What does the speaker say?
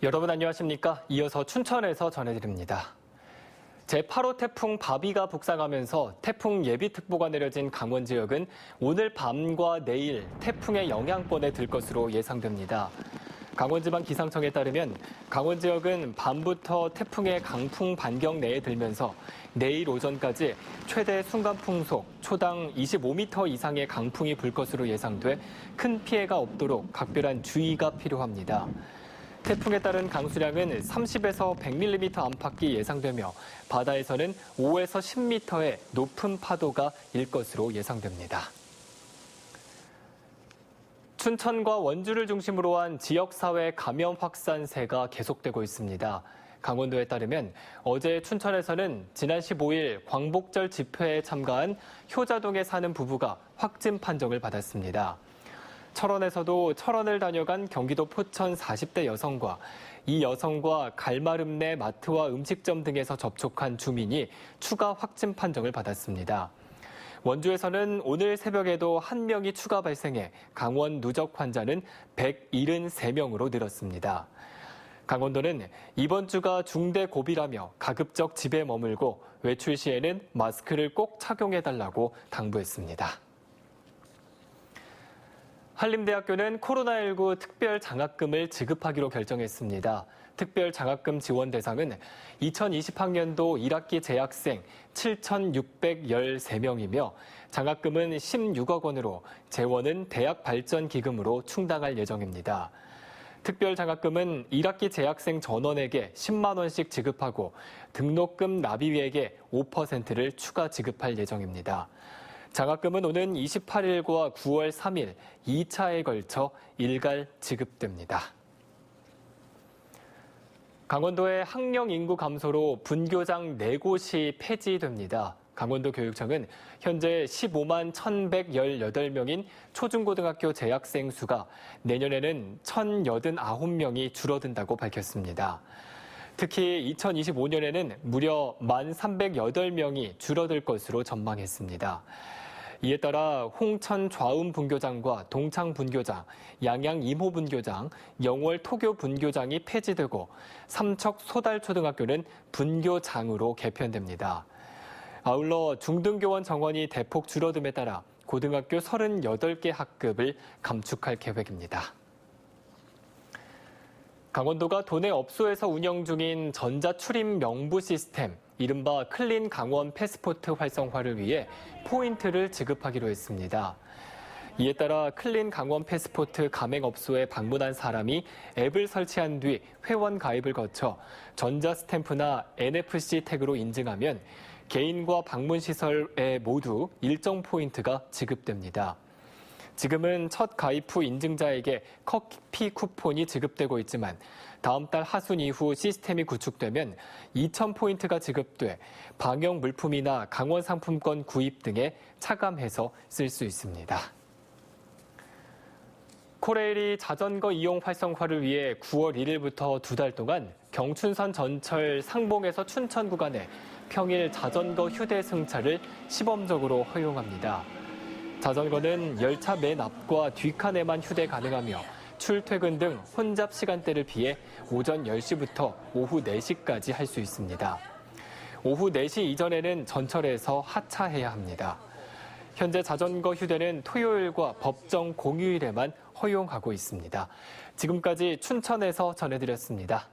여러분 안녕하십니까? 이어서 춘천에서 전해드립니다. 제8호 태풍 바비가 북상하면서 태풍 예비특보가 내려진 강원 지역은 오늘 밤과 내일 태풍의 영향권에 들 것으로 예상됩니다. 강원지방 기상청에 따르면 강원 지역은 밤부터 태풍의 강풍 반경 내에 들면서 내일 오전까지 최대 순간 풍속 초당 25m 이상의 강풍이 불 것으로 예상돼 큰 피해가 없도록 각별한 주의가 필요합니다. 태풍에 따른 강수량은 30에서 100mm 안팎이 예상되며 바다에서는 5에서 10m의 높은 파도가 일 것으로 예상됩니다. 춘천과 원주를 중심으로 한 지역사회 감염 확산세가 계속되고 있습니다. 강원도에 따르면 어제 춘천에서는 지난 15일 광복절 집회에 참가한 효자동에 사는 부부가 확진 판정을 받았습니다. 철원에서도 철원을 다녀간 경기도 포천 40대 여성과 이 여성과 갈마름 내 마트와 음식점 등에서 접촉한 주민이 추가 확진 판정을 받았습니다. 원주에서는 오늘 새벽에도 한 명이 추가 발생해 강원 누적 환자는 173명으로 늘었습니다. 강원도는 이번 주가 중대 고비라며 가급적 집에 머물고 외출 시에는 마스크를 꼭 착용해달라고 당부했습니다. 한림대학교는 코로나19 특별 장학금을 지급하기로 결정했습니다. 특별 장학금 지원 대상은 2020학년도 1학기 재학생 7,613명이며 장학금은 16억 원으로 재원은 대학 발전 기금으로 충당할 예정입니다. 특별 장학금은 1학기 재학생 전원에게 10만 원씩 지급하고 등록금 납입액의 5%를 추가 지급할 예정입니다. 장학금은 오는 28일과 9월 3일 2차에 걸쳐 일괄 지급됩니다. 강원도의 학령 인구 감소로 분교장 4곳이 폐지됩니다. 강원도 교육청은 현재 15만 1,118명인 초중고등학교 재학생 수가 내년에는 1,089명이 줄어든다고 밝혔습니다. 특히 2025년에는 무려 1만 308명이 줄어들 것으로 전망했습니다. 이에 따라 홍천 좌움 분교장과 동창 분교장, 양양 임호 분교장, 영월 토교 분교장이 폐지되고 삼척 소달 초등학교는 분교장으로 개편됩니다. 아울러 중등교원 정원이 대폭 줄어듦에 따라 고등학교 38개 학급을 감축할 계획입니다. 강원도가 도내 업소에서 운영 중인 전자출입 명부 시스템, 이른바 클린 강원 패스포트 활성화를 위해 포인트를 지급하기로 했습니다. 이에 따라 클린 강원 패스포트 가맹업소에 방문한 사람이 앱을 설치한 뒤 회원 가입을 거쳐 전자 스탬프나 NFC 태그로 인증하면 개인과 방문 시설에 모두 일정 포인트가 지급됩니다. 지금은 첫 가입 후 인증자에게 커피 쿠폰이 지급되고 있지만 다음 달 하순 이후 시스템이 구축되면 2,000포인트가 지급돼 방역 물품이나 강원 상품권 구입 등에 차감해서 쓸 수 있습니다. 코레일이 자전거 이용 활성화를 위해 9월 1일부터 두 달 동안 경춘선 전철 상봉에서 춘천 구간에 평일 자전거 휴대 승차를 시범적으로 허용합니다. 자전거는 열차 맨 앞과 뒷칸에만 휴대 가능하며 출퇴근 등 혼잡 시간대를 피해 오전 10시부터 오후 4시까지 할 수 있습니다. 오후 4시 이전에는 전철에서 하차해야 합니다. 현재 자전거 휴대는 토요일과 법정 공휴일에만 허용하고 있습니다. 지금까지 춘천에서 전해드렸습니다.